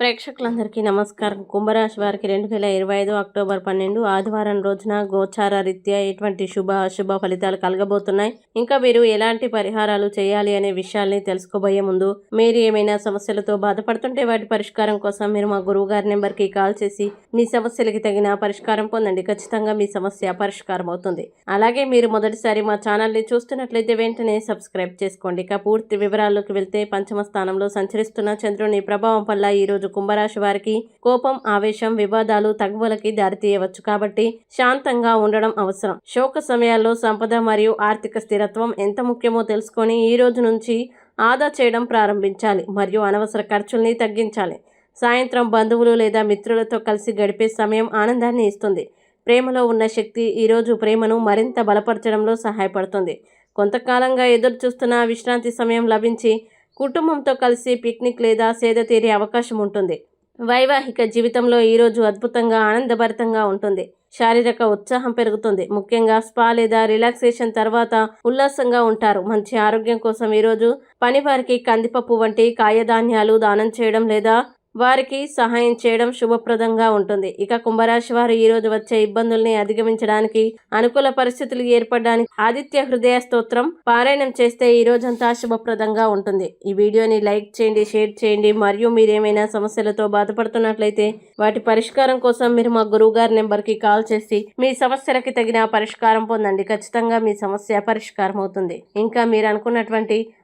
ప్రేక్షకులందరికీ నమస్కారం. కుంభరాశి వారికి రెండు వేల ఇరవై ఐదు అక్టోబర్ పన్నెండు ఆదివారం రోజున గోచార రీత్యా ఎటువంటి శుభ అశుభ ఫలితాలు కలగబోతున్నాయి. ఇంకా మీరు ఎలాంటి పరిహారాలు చేయాలి అనే విషయాల్ని తెలుసుకోబోయే ముందు మీరు ఏమైనా సమస్యలతో బాధపడుతుంటే వాటి పరిష్కారం కోసం మీరు మా గురువు గారి నెంబర్కి కాల్ చేసి మీ సమస్యలకి తగిన పరిష్కారం పొందండి. ఖచ్చితంగా మీ సమస్య పరిష్కారం అవుతుంది. అలాగే మీరు మొదటిసారి మా ఛానల్ని చూస్తున్నట్లయితే వెంటనే సబ్స్క్రైబ్ చేసుకోండి. ఇక పూర్తి వివరాల్లోకి వెళ్తే పంచమ స్థానంలో సంచరిస్తున్న చంద్రుని ప్రభావం వల్ల ఈ రోజు కుంభరాశి వారికి కోపం ఆవేశం వివాదాలు తగువలకి దారితీయవచ్చు. కాబట్టి శాంతంగా ఉండడం అవసరం. శోక సమయాల్లో సంపద మరియు ఆర్థిక స్థిరత్వం ఎంత ముఖ్యమో తెలుసుకొని ఈ రోజు నుంచి ఆదా చేయడం ప్రారంభించాలి. మరియు అనవసర ఖర్చుల్ని తగ్గించాలి. సాయంత్రం బంధువులు లేదా మిత్రులతో కలిసి గడిపే సమయం ఆనందాన్ని ఇస్తుంది. ప్రేమలో ఉన్న శక్తి ఈరోజు ప్రేమను మరింత బలపరచడంలో సహాయపడుతుంది. కొంతకాలంగా ఎదురు చూస్తున్న విశ్రాంతి సమయం లభించి కుటుంబంతో కలిసి పిక్నిక్ లేదా సేద తీరే అవకాశం ఉంటుంది. వైవాహిక జీవితంలో ఈరోజు అద్భుతంగా ఆనందభరితంగా ఉంటుంది. శారీరక ఉత్సాహం పెరుగుతుంది. ముఖ్యంగా స్పా లేదా రిలాక్సేషన్ తర్వాత ఉల్లాసంగా ఉంటారు. మంచి ఆరోగ్యం కోసం ఈరోజు పనివారికి కందిపప్పు వంటి కాయధాన్యాలు దానం చేయడం లేదా వారికి సహాయం చేయడం శుభప్రదంగా ఉంటుంది. ఇక కుంభరాశి వారు ఈ రోజు వచ్చే ఇబ్బందుల్ని అధిగమించడానికి అనుకూల పరిస్థితులు ఏర్పడడానికి ఆదిత్య హృదయ స్తోత్రం పారాయణం చేస్తే ఈ రోజంతా శుభప్రదంగా ఉంటుంది. ఈ వీడియోని లైక్ చేయండి షేర్ చేయండి. మరియు మీరేమైనా సమస్యలతో బాధపడుతున్నట్లయితే వాటి పరిష్కారం కోసం మీరు మా గురువు గారి నెంబర్కి కాల్ చేసి మీ సమస్యలకి తగిన పరిష్కారం పొందండి. ఖచ్చితంగా మీ సమస్య పరిష్కారం అవుతుంది ఇంకా మీరు అనుకున్నటువంటి